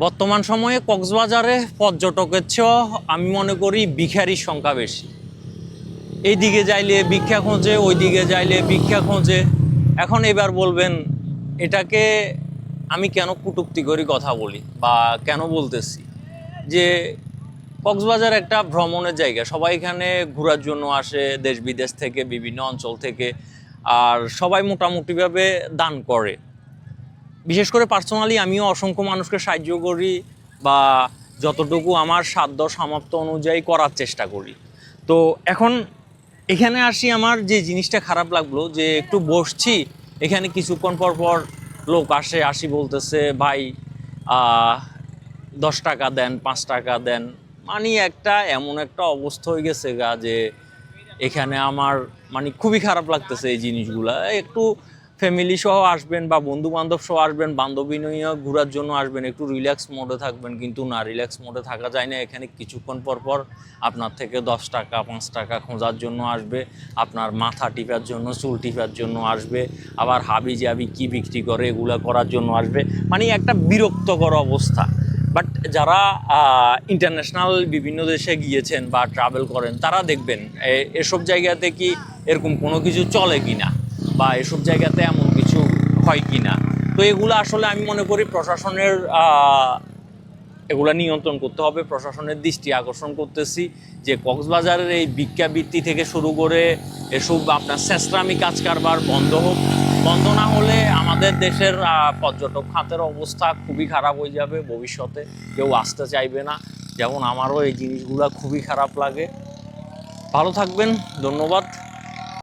বর্তমান সময়ে কক্সবাজারে পর্যটকের চেয়েও আমি মনে করি ভিখারির সংখ্যা বেশি। এই দিকে যাইলে ভিক্ষা খোঁজে ওই দিকে যাইলে ভিক্ষা খোঁজে। এখন এবার বলবেন, এটাকে আমি কেন কুটুক্তি করি কথা বলি বা কেন বলতেছি? যে কক্সবাজার একটা ভ্রমণের জায়গা। সবাই এখানে ঘোরার জন্য আসে, দেশ বিদেশ থেকে, বিভিন্ন অঞ্চল থেকে, আর সবাই মোটামুটিভাবে দান করে। বিশেষ করে পার্সোনালি আমিও অসংখ্য মানুষকে সাহায্য করি বা যতটুকু আমার সাধ্য সামর্থ্য অনুযায়ী করার চেষ্টা করি। তো এখন এখানে আসি আমার যে জিনিসটা খারাপ লাগল যে একটু বসছি, এখানে কিছুক্ষণ পর পর লোক আসে, আসি বলতেছে, ভাই দশ টাকা দেন, পাঁচ টাকা দেন। মানে একটা এমন একটা অবস্থা হয়ে গেছে গা যে এখানে আমার মানে খুবই খারাপ লাগতেছে এই জিনিসগুলা। একটু ফ্যামিলি সহ আসবেন বা বন্ধু বান্ধব সহ আসবেন, বান্ধবী নিয়ে ঘোরার জন্য আসবেন, একটু রিল্যাক্স মোডে থাকবেন, কিন্তু না রিল্যাক্স মোডে থাকা যায় না। এখানে কিছুক্ষণ পর পর আপনার থেকে দশ টাকা, পাঁচ টাকা খোঁজার জন্য আসবে, আপনার মাথা টিপার জন্য, চুল টিপার জন্য আসবে, আবার হাবি জাবি কি বিক্রি করে এগুলো করার জন্য আসবে। মানে একটা বিরক্তকর অবস্থা। বাট যারা ইন্টারন্যাশনাল বিভিন্ন দেশে গিয়েছেন বা ট্রাভেল করেন, তারা দেখবেন এসব জায়গাতে কি এরকম কোনো কিছু চলে কিনা? বা এসব জায়গাতে এমন কিছু হয় কি না তো এগুলো আসলে আমি মনে করি প্রশাসনের এগুলা নিয়ন্ত্রণ করতে হবে, প্রশাসনের দৃষ্টি আকর্ষণ করতেছি যে কক্সবাজারের এই ভিক্ষাবৃত্তি থেকে শুরু করে এসব আপনার শেষরামি কাজ কারবার বন্ধ হোক। বন্ধ না হলে আমাদের দেশের পর্যটক খাতের অবস্থা খুবই খারাপ হয়ে যাবে ভবিষ্যতে। কেউ আসতে চাইবে না। যেমন আমারও এই জিনিসগুলো খুবই খারাপ লাগে। ভালো থাকবেন। ধন্যবাদ।